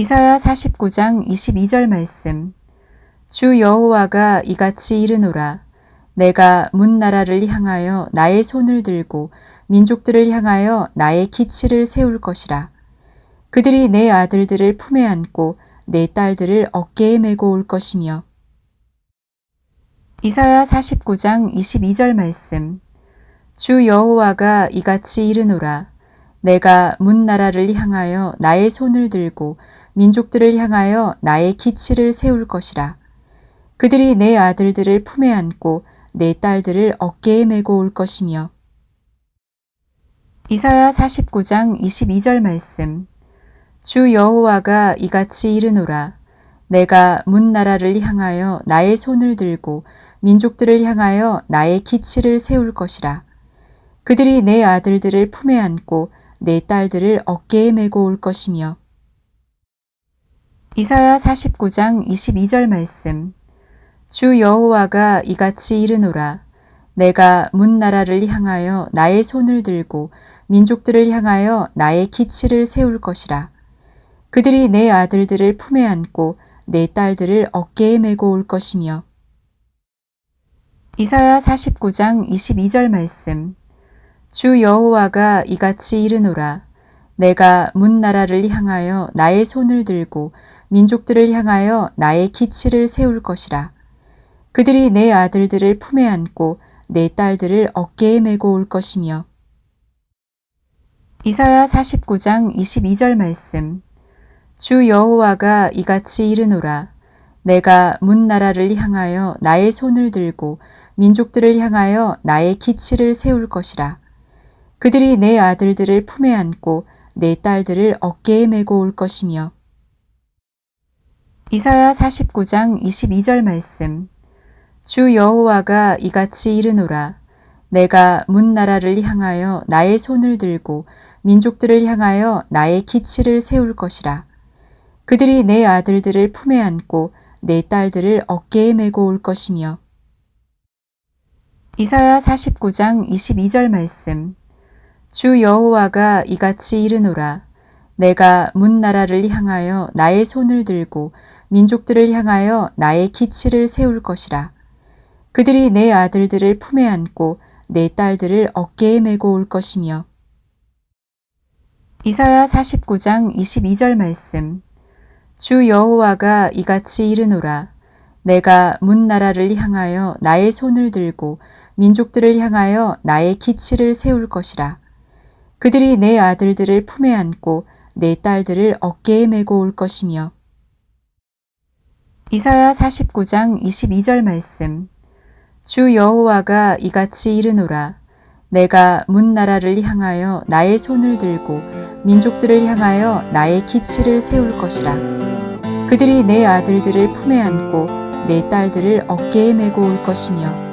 이사야 49장 22절 말씀. 주 여호와가 이같이 이르노라. 내가 문 나라를 향하여 나의 손을 들고 민족들을 향하여 나의 기치를 세울 것이라. 그들이 내 아들들을 품에 안고 내 딸들을 어깨에 메고 올 것이며. 이사야 49장 22절 말씀. 주 여호와가 이같이 이르노라. 내가 문 나라를 향하여 나의 손을 들고 민족들을 향하여 나의 기치를 세울 것이라. 그들이 내 아들들을 품에 안고 내 딸들을 어깨에 메고 올 것이며. 이사야 49장 22절 말씀. 주 여호와가 이같이 이르노라. 내가 문 나라를 향하여 나의 손을 들고 민족들을 향하여 나의 기치를 세울 것이라. 그들이 내 아들들을 품에 안고 내 딸들을 어깨에 메고 올 것이며. 이사야 49장 22절 말씀. 주 여호와가 이같이 이르노라. 내가 문 나라를 향하여 나의 손을 들고 민족들을 향하여 나의 기치를 세울 것이라. 그들이 내 아들들을 품에 안고 내 딸들을 어깨에 메고 올 것이며. 이사야 49장 22절 말씀. 주 여호와가 이같이 이르노라. 내가 문 나라를 향하여 나의 손을 들고 민족들을 향하여 나의 기치를 세울 것이라. 그들이 내 아들들을 품에 안고 내 딸들을 어깨에 메고 올 것이며. 이사야 49장 22절 말씀. 주 여호와가 이같이 이르노라. 내가 문 나라를 향하여 나의 손을 들고 민족들을 향하여 나의 기치를 세울 것이라. 그들이 내 아들들을 품에 안고 내 딸들을 어깨에 메고 올 것이며. 이사야 49장 22절 말씀. 주 여호와가 이같이 이르노라. 내가 문 나라를 향하여 나의 손을 들고 민족들을 향하여 나의 기치를 세울 것이라. 그들이 내 아들들을 품에 안고 내 딸들을 어깨에 메고 올 것이며. 이사야 49장 22절 말씀. 주 여호와가 이같이 이르노라. 내가 문 나라를 향하여 나의 손을 들고 민족들을 향하여 나의 기치를 세울 것이라. 그들이 내 아들들을 품에 안고 내 딸들을 어깨에 메고 올 것이며. 이사야 49장 22절 말씀. 주 여호와가 이같이 이르노라. 내가 문 나라를 향하여 나의 손을 들고 민족들을 향하여 나의 기치를 세울 것이라. 그들이 내 아들들을 품에 안고 내 딸들을 어깨에 메고 올 것이며. 이사야 49장 22절 말씀. 주 여호와가 이같이 이르노라. 내가 문 나라를 향하여 나의 손을 들고 민족들을 향하여 나의 기치를 세울 것이라. 그들이 내 아들들을 품에 안고 내 딸들을 어깨에 메고 올 것이며.